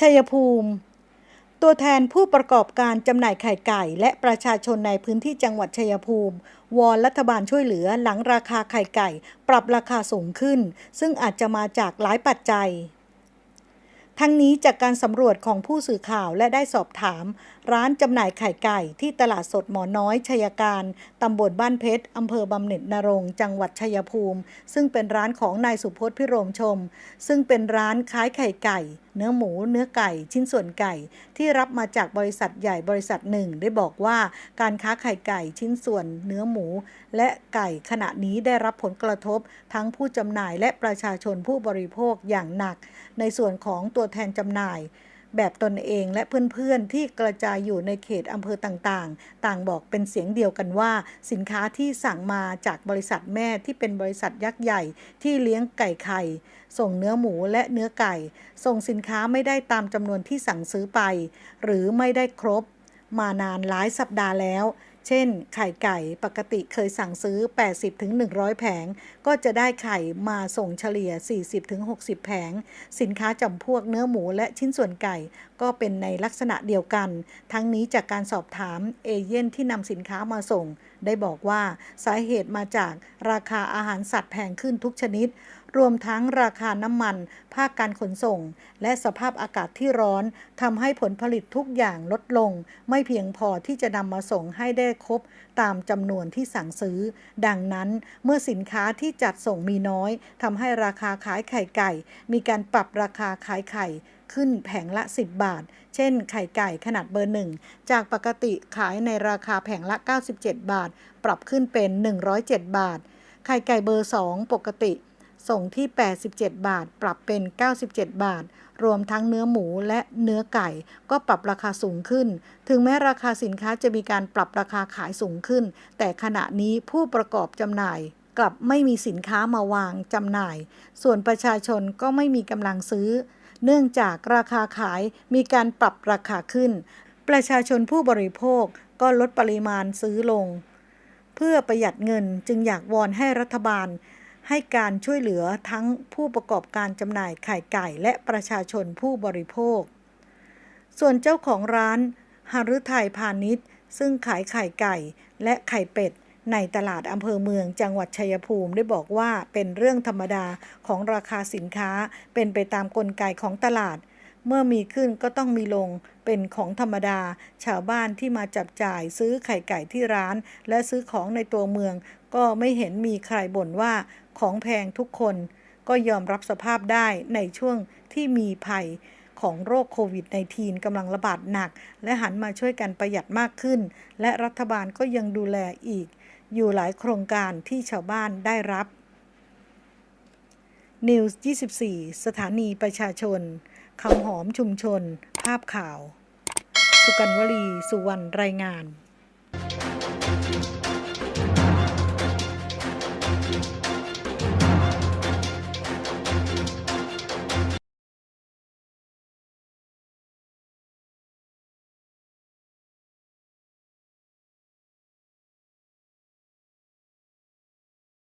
ชัยภูมิ ตัวแทนผู้ประกอบการจำหน่ายไข่ไก่ และประชาชนในพื้นที่จังหวัดชัยภูมิ วอนรัฐบาลช่วยเหลือหลังราคาไข่ไก่ ปรับราคาสูงขึ้น ซึ่งอาจจะมาจากหลายปัจจัยทั้งนี้จากการสำรวจของผู้สื่อข่าวและได้สอบถาม ร้านจำหน่ายไข่ไก่ที่ตลาดสดหมอน้อยชัยการตำบลบ้านเพชรอำเภอบำเหน็จนรงจังหวัดชัยภูมิ ซึ่งเป็นร้านของนายสุพจน์พิโรมชม ซึ่งเป็นร้านขายไข่ไก่ เนื้อหมูเนื้อไก่ชิ้นส่วนไก่ ที่รับมาจากบริษัทใหญ่บริษัทหนึ่ง ได้บอกว่าการค้าไข่ไก่ชิ้นส่วนเนื้อหมู และไก่ขณะนี้ได้รับผลกระทบทั้งผู้จำหน่ายและประชาชนผู้บริโภคอย่างหนัก ในส่วนของตัวแทนจำหน่าย แบบตนเองและเพื่อนๆ ที่กระจายอยู่ในเขตอำเภอต่างๆ ต่างบอกเป็นเสียงเดียวกันว่า สินค้าที่สั่งมาจากบริษัทแม่ที่เป็นบริษัทยักษ์ใหญ่ที่เลี้ยงไก่ไข่ ส่งเนื้อหมูและเนื้อไก่ ส่งสินค้าไม่ได้ตามจำนวนที่สั่งซื้อไป หรือไม่ได้ครบ มานานหลายสัปดาห์แล้ว เช่น ไข่ไก่ปกติเคยสั่งซื้อ 80-100 แผง ก็จะได้ไข่มาส่งเฉลี่ย 40-60 แผง สินค้าจำพวกเนื้อหมูและชิ้นส่วนไก่ ก็เป็นในลักษณะเดียวกัน ทั้งนี้จากการสอบถามเอเย่นที่นำสินค้ามาส่งได้บอกว่าสาเหตุมาจากราคาอาหารสัตว์แพงขึ้นทุกชนิด รวมทั้งราคาน้ำมัน ภาคการขนส่ง และสภาพอากาศที่ร้อนทำให้ผลผลิตทุกอย่างลดลง ไม่เพียงพอที่จะนำมาส่งให้ได้ครบตามจำนวนที่สั่งซื้อ ดังนั้นเมื่อสินค้าที่จัดส่งมีน้อยทำให้ราคาขายไข่ไก่ มีการปรับราคาขายไข่ ขึ้นแผงละ 10 บาท เช่น ไข่ไก่ขนาดเบอร์หนึ่งจากปกติขายในราคาแผงละ 97 บาท ปรับขึ้นเป็น 107 บาท ไข่ไก่เบอร์ 2 ปกติ ส่งที่ 87 บาท ปรับเป็น 97 บาท รวมทั้งเนื้อหมูและเนื้อไก่ ก็ปรับราคาสูงขึ้น ถึงแม้ราคาสินค้าจะมีการปรับราคาขายสูงขึ้น แต่ขณะนี้ผู้ประกอบจำหน่ายกลับไม่มีสินค้ามาวางจำหน่าย ส่วนประชาชนก็ไม่มีกำลังซื้อ เนื่องจากราคาขายมีการปรับราคาขึ้น ประชาชนผู้บริโภคก็ลดปริมาณซื้อลง เพื่อประหยัดเงินจึงอยากวอนให้รัฐบาล ให้การช่วยเหลือทั้งผู้ประกอบการจำหน่ายไข่ไก่และประชาชนผู้บริโภค ส่วนเจ้าของร้านหฤทัยพาณิชย์ ซึ่งขายไข่ไก่และไข่เป็ด ในตลาดอำเภอเมืองจังหวัดชัยภูมิได้บอกว่าเป็นเรื่องธรรมดาของราคาสินค้าเป็นไปตามกลไกของตลาด เมื่อมีขึ้นก็ต้องมีลงเป็นของธรรมดา ชาวบ้านที่มาจับจ่ายซื้อไข่ไก่ที่ร้าน และซื้อของในตัวเมือง ก็ไม่เห็นมีใครบ่นว่าของแพงทุกคน ก็ยอมรับสภาพได้ในช่วงที่มีภัยของโรคโควิด -19 กำลังระบาดหนัก และหันมาช่วยกันประหยัดมากขึ้น และรัฐบาลก็ยังดูแลอีก อยู่หลายโครงการที่ชาวบ้านได้รับ News 24 สถานีประชาชนคำหอมชุมชน ภาพข่าว สุกันวลี สุวรรณรายงาน